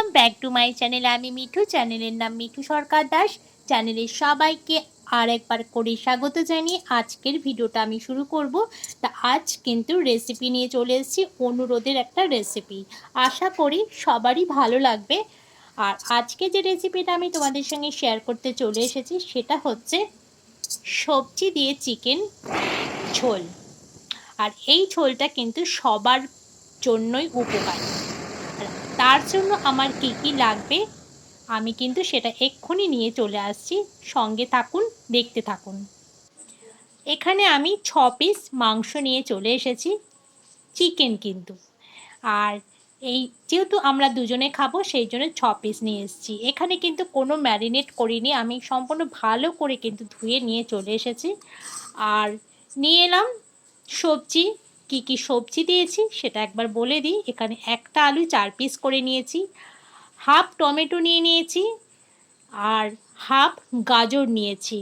Welcome back to my channel আমি মিঠু চ্যানেলের নাম মিঠু সরকার দাস। চ্যানেলের সবাইকে আর একবার করে স্বাগত জানিয়ে আজকের ভিডিওটা আমি শুরু করব। তা আজ কিন্তু রেসিপি নিয়ে চলে এসেছি, অনুরোধের একটা রেসিপি আশা করি সবারই ভালো লাগবে। আর আজকে যে রেসিপিটা আমি তোমাদের সঙ্গে শেয়ার করতে চলে এসেছি, সেটা হচ্ছে সবজি দিয়ে চিকেন ঝোল। আর এই ঝোলটা কিন্তু সবার জন্যই উপকারী। তার জন্য আমার কি কি লাগবে? আমি কিন্তু সেটা এক্ষুনি নিয়ে চলে আসছি। সঙ্গে থাকুন, দেখতে থাকুন। এখানে আমি ছ পিস মাংস নিয়ে চলে এসেছি। চিকেন কিন্তু। আর এই যেহেতু আমরা দুজনে খাব, সেই জন্য ছ পিস নিয়ে এসেছি। এখানে কিন্তু কোনো ম্যারিনেট করিনি। আমি সম্পূর্ণ ভালো করে কিন্তু ধুয়ে নিয়ে চলে এসেছি। আর নিয়ে এলাম সবজি। কি কি সবজি দিয়েছি সেটা একবার বলে দিই। এখানে একটা আলু চার পিস করে নিয়েছি হাফ টমেটো নিয়ে নিয়েছি আর হাফ গাজর নিয়েছি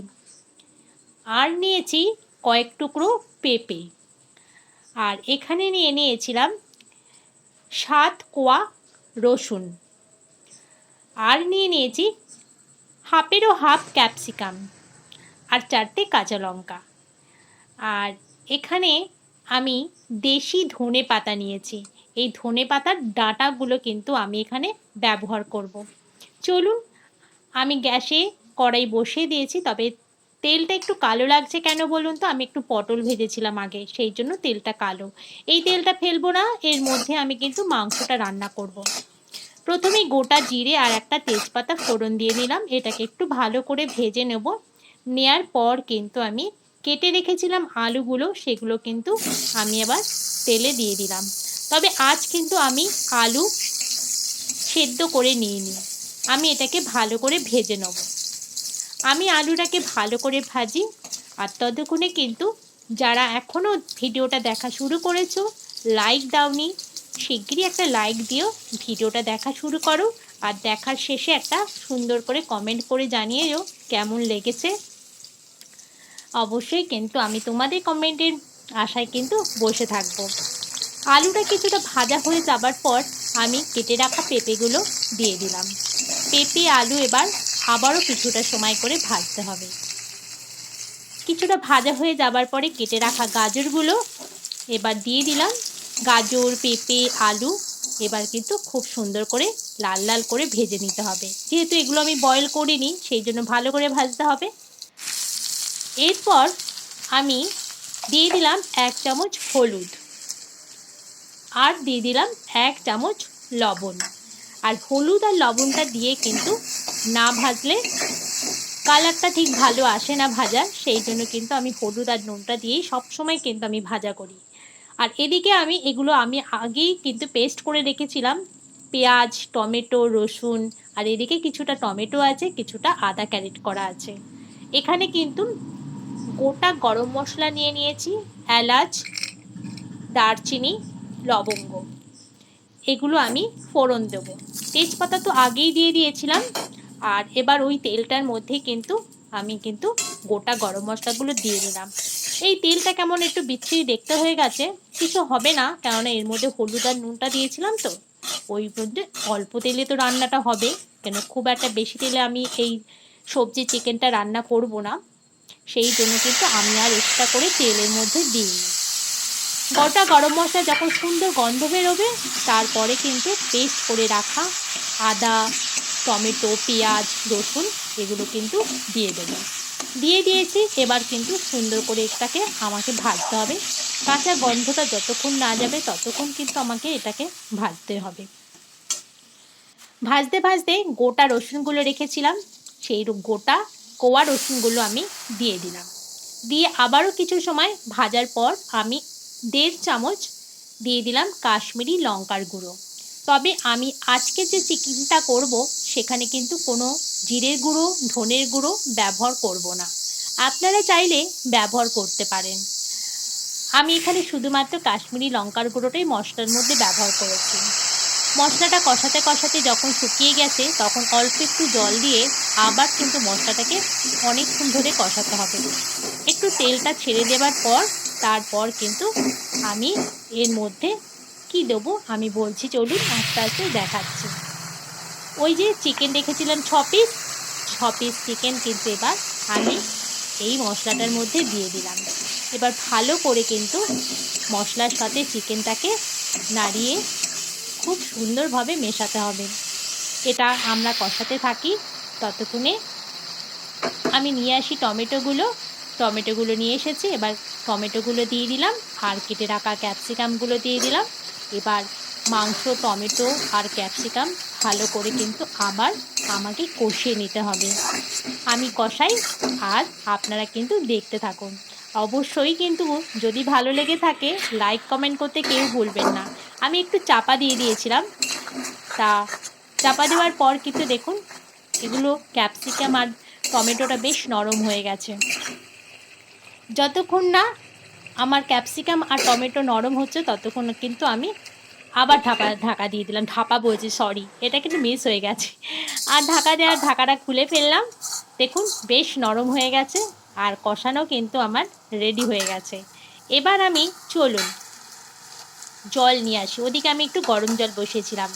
আর নিয়েছি কয়েক টুকরো পেঁপে। আর এখানে নিয়ে নিয়েছিলাম সাত কোয়া রসুন আর নিয়ে নিয়েছি হাফেরও হাফ ক্যাপসিকাম আর চারটে কাঁচা লঙ্কা। আর এখানে আমি দেশি ধনে পাতা নিয়েছি এই ধনে পাতার ডাঁটাগুলো কিন্তু আমি এখানে ব্যবহার করব। চলুন, আমি গ্যাসে কড়াই বসিয়ে দিয়েছি, তবে তেলটা একটু কালো লাগছে কেন বলুন তো আমি একটু পটল ভেজেছিলাম আগে, সেই জন্য তেলটা কালো এই তেলটা ফেলব না, এর মধ্যে আমি কিন্তু মাংসটা রান্না করব। প্রথমে গোটা জিরে আর একটা তেজপাতা ফোড়ন দিয়ে নিলাম, এটাকে একটু ভালো করে ভেজে নেব নেয়ার পর কিন্তু আমি কেটে রেখেছিলাম আলুগুলো, সেগুলো কিন্তু আমি আবার তেলে দিয়ে দিলাম। তবে আজ কিন্তু আমি আলু সেদ্ধ করে নিয়ে নিই আমি এটাকে ভালো করে ভেজে নেব। আমি আলুটাকে ভালো করে ভাজি, আর ততক্ষণে কিন্তু যারা এখনও ভিডিওটা দেখা শুরু করেছ লাইক দাওনি, শিগগিরই একটা লাইক দিও, ভিডিওটা দেখা শুরু করো, আর দেখার শেষে একটা সুন্দর করে কমেন্ট করে জানিয়েও কেমন লেগেছে? অবশ্যই কিন্তু আমি তোমাদের কমেন্টের আশায় কিন্তু বসে থাকব। আলুটা কিছুটা ভাজা হয়ে যাবার পর আমি কেটে রাখা পেঁপেগুলো দিয়ে দিলাম। পেঁপে, আলু এবার আবারও কিছুটা সময় করে ভাজতে হবে। কিছুটা ভাজা হয়ে যাবার পরে কেটে রাখা গাজরগুলো এবার দিয়ে দিলাম। গাজর, পেঁপে, আলু এবার কিন্তু খুব সুন্দর করে লাল লাল করে ভেজে নিতে হবে। যেহেতু এগুলো আমি বয়েল করিনি, সেই জন্য ভালো করে ভাজতে হবে। এরপর আমি দিয়ে দিলাম এক চামচ হলুদ আর দিয়ে দিলাম এক চামচ লবণ। আর হলুদ আর লবণটা দিয়ে কিন্তু না ভাজলে কালারটা ঠিক ভালো আসে না ভাজা সেই জন্য কিন্তু আমি হলুদ আর নুনটা দিয়েই সবসময় কিন্তু আমি ভাজা করি। আর এদিকে আমি এগুলো আমি আগেই কিন্তু পেস্ট করে রেখেছিলাম, পেঁয়াজ, টমেটো, রসুন, আর এদিকে কিছুটা টমেটো আছে, কিছুটা আদা ক্যারেট করা আছে। এখানে কিন্তু গোটা গরম মশলা নিয়ে নিয়েছি, এলাচ, দারচিনি, লবঙ্গ। এগুলো আমি ফোড়ন দেবো। তেজপাতা তো আগেই দিয়ে দিয়েছিলাম, আর এবার ওই তেলটার মধ্যে কিন্তু আমি কিন্তু গোটা গরম মশলাগুলো দিয়ে দিলাম। এই তেলটা কেমন একটু বিচ্ছিরি দেখতে হয়ে গেছে, কিছু হবে না, কেননা এর মধ্যে হলুদ আর নুনটা দিয়েছিলাম তো, ওই মধ্যে অল্প তেলে তো রান্নাটা হবে, কেন খুব একটা বেশি তেলে আমি এই সবজি, চিকেনটা রান্না করব না। সেই জন্য কিন্তু আমি আর এক্সট্রা করে তেলের মধ্যে দিই গোটা গরম মশলা যখন সুন্দর গন্ধ বেরোবে, তারপরে কিন্তু পেস্ট করে রাখা আদা, টমেটো, পেঁয়াজ, রসুন এগুলো কিন্তু দিয়ে দেবো। দিয়ে দিয়েছি, এবার কিন্তু সুন্দর করে এটাকে আমাকে ভাজতে হবে। কাঁচা গন্ধটা যতক্ষণ না যাবে, ততক্ষণ কিন্তু আমাকে এটাকে ভাজতে হবে। ভাজতে ভাজতে গোটা রসুনগুলো রেখেছিলাম। সেই গোটা কোয়া রসুনগুলো আমি দিয়ে দিলাম। দিয়ে আবারও কিছু সময় ভাজার পর আমি দেড় চামচ দিয়ে দিলাম কাশ্মীরি লঙ্কার গুঁড়ো। তবে আমি আজকে যে চিকেনটা করব, সেখানে কিন্তু কোনো জিরের গুঁড়ো, ধনের গুঁড়ো ব্যবহার করব না। আপনারা চাইলে ব্যবহার করতে পারেন। আমি এখানে শুধুমাত্র কাশ্মীরি লঙ্কার গুঁড়োটাই মশলার মধ্যে ব্যবহার করেছি। মশলাটা কষাতে কষাতে যখন শুকিয়ে গেছে, তখন অল্প একটু জল দিয়ে আবার কিন্তু মশলাটাকে অনেকক্ষণ ধরে কষাতে হবে। একটু তেলটা ছেড়ে দেবার পর, তারপর কিন্তু আমি এর মধ্যে কি দেবো আমি বলছি, চলুন আস্তে আস্তে দেখাচ্ছি। ওই যে চিকেন রেখেছিলাম ছ পিস ছ পিস চিকেন কিন্তু এবার আমি এই মশলাটার মধ্যে দিয়ে দিলাম। এবার ভালো করে কিন্তু মশলার সাথে চিকেনটাকে নাড়িয়ে খুব সুন্দরভাবে মেশাতে হবে। এটা আমরা কষাতে থাকি, ততক্ষণে আমি নিয়ে আসি টমেটোগুলো। টমেটোগুলো নিয়ে এসেছি, এবার টমেটোগুলো দিয়ে দিলাম, আর কেটে রাখা ক্যাপসিকামগুলো দিয়ে দিলাম। এবার মাংস, টমেটো আর ক্যাপসিকাম ভালো করে কিন্তু আবার আমাকে কষিয়ে নিতে হবে। আমি কষাই, আর আপনারা কিন্তু দেখতে থাকুন। অবশ্যই কিন্তু যদি ভালো লেগে থাকে, লাইক, কমেন্ট করতে কেউ ভুলবেন না। আমি একটু চাপা দিয়ে দিয়েছিলাম। তা চাপা দেওয়ার পর কিন্তু দেখুন, এগুলো ক্যাপসিকাম আর টমেটোটা বেশ নরম হয়ে গেছে। যতক্ষণ না আমার ক্যাপসিকাম আর টমেটো নরম হচ্ছে, ততক্ষণ কিন্তু আমি আবার ঢাকা ঢাকা দিয়ে দিলাম। ঢাকা বলছি সরি এটা কিন্তু মিস হয়ে গেছে। আর ঢাকা দেওয়ার ঢাকাটা খুলে ফেললাম। দেখুন, বেশ নরম হয়ে গেছে, আর কষানো কিন্তু আমার রেডি হয়ে গেছে। এবার আমি চলুন জল নিয়ে আসি। ওদিকে আমি একটু গরম জল বসিয়েছিলাম।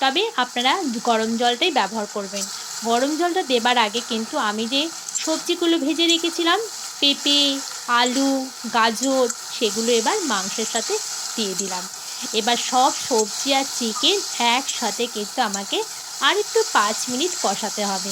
তবে আপনারা গরম জলটাই ব্যবহার করবেন। গরম জলটা দেবার আগে কিন্তু আমি যে সবজিগুলো ভেজে রেখেছিলাম, পেঁপে, আলু, গাজর, সেগুলো এবার মাংসের সাথে দিয়ে দিলাম। এবার সব সবজি আর চিকেন একসাথে কিন্তু আমাকে আর একটু পাঁচ মিনিট কষাতে হবে।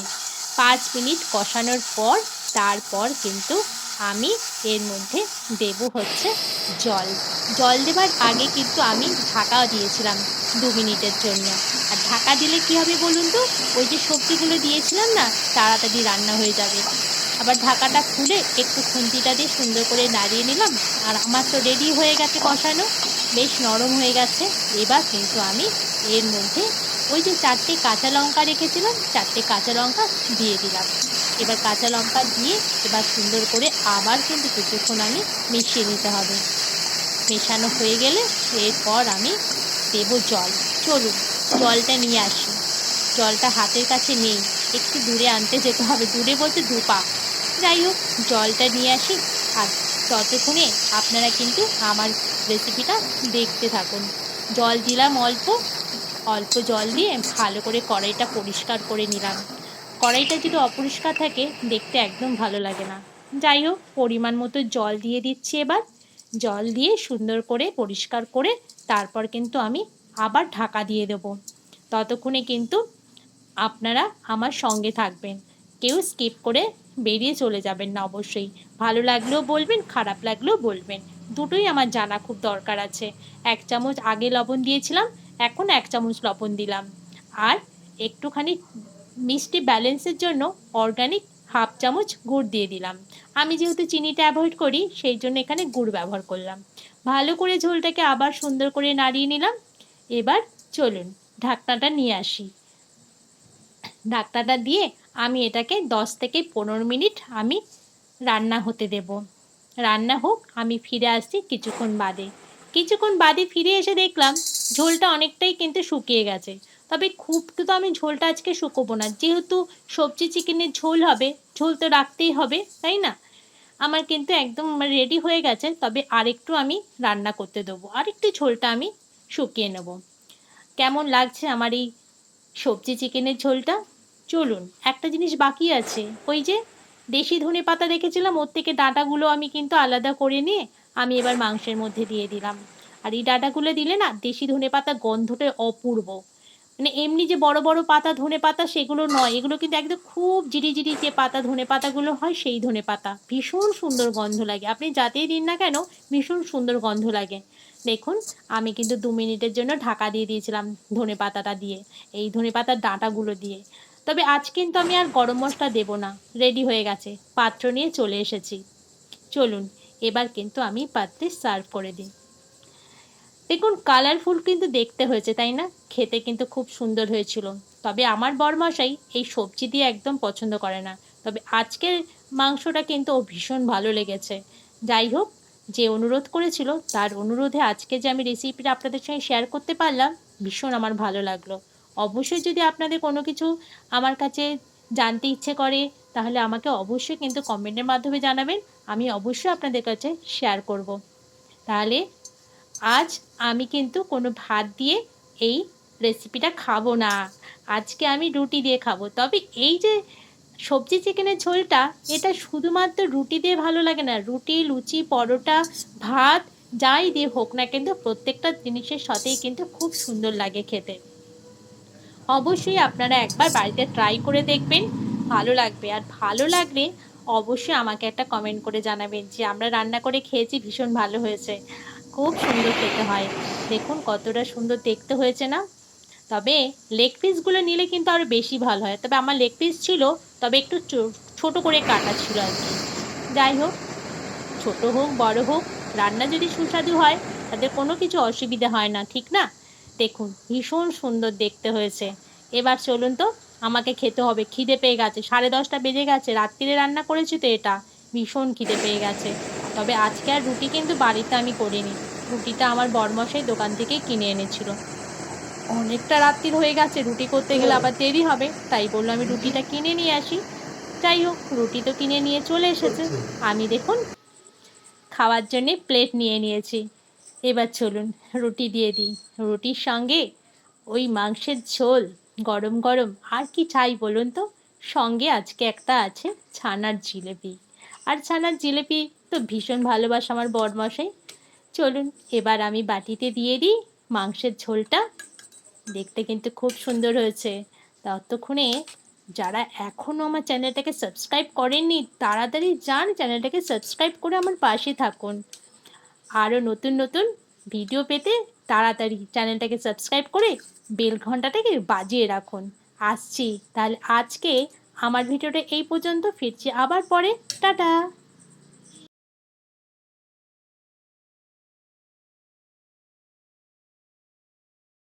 পাঁচ মিনিট কষানোর পর, তারপর কিন্তু আমি এর মধ্যে দেব হচ্ছে জল। জল দেবার আগে কিন্তু আমি ঢাকা দিয়েছিলাম দু মিনিটের জন্য। আর ঢাকা দিলে কি হবে বলুন তো? ওই যে সবজিগুলো দিয়েছিলাম না, তাড়াতাড়ি রান্না হয়ে যাবে। আবার ঢাকাটা খুলে একটু খুন্তিটা দিয়ে সুন্দর করে নাড়িয়ে নিলাম। আর আমার তো রেডি হয়ে গেছে কষানো। বেশ নরম হয়ে গেছে। এবার কিন্তু আমি এর মধ্যে ওই যে চারটে কাঁচা লঙ্কা রেখেছিলাম, চারটে কাঁচা লঙ্কা দিয়ে দিলাম। এবার কাঁচা লঙ্কা দিয়ে এবার সুন্দর করে আবার কিন্তু কিছুক্ষণ আমি মিশিয়ে নিতে হবে। মেশানো হয়ে গেলে এরপর আমি দেবো জল। চলুন, জলটা নিয়ে আসি। জলটা হাতের কাছে নেই। একটু দূরে আনতে যেতে হবে। দূরে বলতে দুপা। যাই হোক, জলটা নিয়ে আসি। আর ততক্ষণে আপনারা কিন্তু আমার রেসিপিটা দেখতে থাকুন। জল দিলাম অল্প। অল্প জল দিয়ে ভালো করে কড়াইটা পরিষ্কার করে নিলাম। কড়াইটা যদি অপরিষ্কার থাকে, দেখতে একদম ভালো লাগে না। যাই হোক, পরিমাণ মতো জল দিয়ে দিচ্ছি এবার। জল দিয়ে সুন্দর করে পরিষ্কার করে তারপর কিন্তু আমি আবার ঢাকা দিয়ে দেব। ততক্ষণে কিন্তু আপনারা আমার সঙ্গে থাকবেন। কেউ স্কিপ করে বেরিয়ে চলে যাবেন না অবশ্যই। ভালো লাগলেও বলবেন, খারাপ লাগলেও বলবেন। দুটোই আমার জানা খুব দরকার আছে। এক চামচ আগে লবণ দিয়েছিলাম, এখন এক চামচ লবণ দিলাম। আর একটুখানি মিষ্টি ব্যালেন্সের জন্য অর্গানিক হাফ চামচ গুড় দিয়ে দিলাম। আমি যেহেতু চিনিটা অ্যাভয়েড করি, সেই জন্য এখানে গুড় ব্যবহার করলাম। ভালো করে ঝোলটাকে আবার সুন্দর করে নাড়িয়ে নিলাম। এবার চলুন, ঢাকনাটা নিয়ে আসি। ঢাকনাটা দিয়ে আমি এটাকে দশ থেকে পনেরো মিনিট আমি রান্না হতে দেব। রান্না হোক, আমি ফিরে আসছি কিছুক্ষণ বাদে। কিছুক্ষণ বাদে ফিরে এসে দেখলাম, ঝোলটা অনেকটাই কিন্তু শুকিয়ে গেছে। তবে খুব তো আমি ঝোলটা আজকে শুকোবো না। যেহেতু সবজি চিকেনের ঝোল হবে, ঝোল তো রাখতেই হবে, তাই না? আমার কিন্তু একদম রেডি হয়ে গেছে, তবে আরেকটু আমি রান্না করতে দেবো। আরেকটু ঝোলটা আমি শুকিয়ে নেব। কেমন লাগছে আমার এই সবজি চিকেনের ঝোলটা? চলুন, একটা জিনিস বাকি আছে। ওই যে দেশি ধনে পাতা রেখেছিলাম, ওর থেকে ডাঁটাগুলো আমি কিন্তু আলাদা করে নিয়ে আমি এবার মাংসের মধ্যে দিয়ে দিলাম। আর এই ডাঁটাগুলো দিলে না, দেশি ধনে পাতা গন্ধটা অপূর্ব। মানে এমনি যে বড় বড় পাতা, ধনে পাতা সেগুলো নয়। এগুলো কিন্তু একদম খুব জিরি জিরি যে পাতা, ধনে পাতাগুলো হয় সেই ধনে পাতা। ভীষণ সুন্দর গন্ধ লাগে। আপনি যাতেই দিন না কেন, ভীষণ সুন্দর গন্ধ লাগে। দেখুন, আমি কিন্তু দু মিনিটের জন্য ঢাকা দিয়ে দিয়েছিলাম ধনে পাতাটা দিয়ে, এই ধনে পাতার ডাঁটাগুলো দিয়ে। তবে আজ কিন্তু আমি আর গরম মশলা দেবো না। রেডি হয়ে গেছে। পাত্র নিয়ে চলে এসেছি। চলুন, এবার কিন্তু আমি পাত্রে সার্ভ করে দিই। দেখুন কালারফুল কিন্তু দেখতে হয়েছে, তাই না? খেতে কিন্তু খুব সুন্দর হয়েছিল। তবে আমার বরমশাই এই সবজি দিয়ে একদম পছন্দ করে না। তবে আজকের মাংসটা কিন্তু ও ভীষণ ভালো লেগেছে। যাই হোক, যে অনুরোধ করেছিল, তার অনুরোধে আজকে যে আমি রেসিপিটা আপনাদের সঙ্গে শেয়ার করতে পারলাম, ভীষণ আমার ভালো লাগল। অবশ্যই যদি আপনাদের কোনো কিছু আমার কাছে জানতে ইচ্ছে করে, তাহলে আমাকে অবশ্যই কিন্তু কমেন্টের মাধ্যমে জানাবেন। আমি অবশ্যই আপনাদের কাছে শেয়ার করব। তাহলে আজ আমি কিন্তু কোনো ভাত দিয়ে এই রেসিপিটা খাব না। আজকে আমি রুটি দিয়ে খাব। তবে এই যে সবজি চিকেনের ঝোলটা, এটা শুধুমাত্র রুটি দিয়ে ভালো লাগে না। রুটি, লুচি, পরোটা, ভাত, যাই দিয়ে হোক না কিন্তু প্রত্যেকটা জিনিসের সাথেই কিন্তু খুব সুন্দর লাগে খেতে। অবশ্যই আপনারা একবার বাড়িতে ট্রাই করে দেখবেন, ভালো লাগবে। আর ভালো লাগলে অবশ্যই আমাকে একটা কমেন্ট করে জানাবেন যে, আমরা রান্না করে খেয়েছি, ভীষণ ভালো হয়েছে। খুব সুন্দর খেতে হয়। দেখুন কতটা সুন্দর দেখতে হয়েছে না? তবে লেগ পিসগুলো নিলে কিন্তু আরও বেশি ভালো হয়। তবে আমার লেগ পিস ছিল, তবে একটু ছোট করে কাটা ছিল আর কি। যাই হোক, ছোট হোক, বড় হোক, রান্না যদি সুস্বাদু হয় তাদের কোনো কিছু অসুবিধা হয় না, ঠিক না? দেখুন, ভীষণ সুন্দর দেখতে হয়েছে। এবার চলুন তো, আমাকে খেতে হবে। খিদে পেয়ে গেছে। সাড়ে দশটা বেজে গেছে। রাত্রিরে রান্না করেছি তো এটা। ভীষণ খিদে পেয়ে গেছে। তবে আজকে আর রুটি কিন্তু বাড়িতে আমি করিনি। রুটিটা আমার বরমশাই দোকান থেকে কিনে এনেছিল। অনেকটা রাত্রির হয়ে গেছে, রুটি করতে গেলে আবার দেরি হবে, তাই বলল আমি রুটিটা কিনে নিয়ে আসি। যাই হোক, রুটি তো কিনে নিয়ে চলে এসেছে। আমি দেখুন, খাওয়ার জন্যে প্লেট নিয়ে নিয়েছি। এবার চলুন, রুটি দিয়ে দিই। রুটির সঙ্গে ওই মাংসের ঝোল, গরম গরম। আর কি চাই বলুন তো? সঙ্গে আজকে একটা আছে ছানার জিলেপি। আর ছানার জিলেপি তো ভীষণ ভালোবাসা আমার বরমশাই চলুন, এবার আমি বাটিতে দিয়ে দিই মাংসের ঝোলটা। দেখতে কিন্তু খুব সুন্দর হয়েছে। ততক্ষণে যারা এখনও আমার চ্যানেলটাকে সাবস্ক্রাইব করেননি, তাড়াতাড়ি যান চ্যানেলটাকে সাবস্ক্রাইব করে আমার পাশে থাকুন। আরও নতুন নতুন ভিডিও পেতে তাড়াতাড়ি চ্যানেলটাকে সাবস্ক্রাইব করে বেল ঘন্টাটাকে বাজিয়ে রাখুন। আসছি, তাহলে আজকে আমার ভিডিওটা এই পর্যন্ত, ফিরছি আবার পরে। টাটা!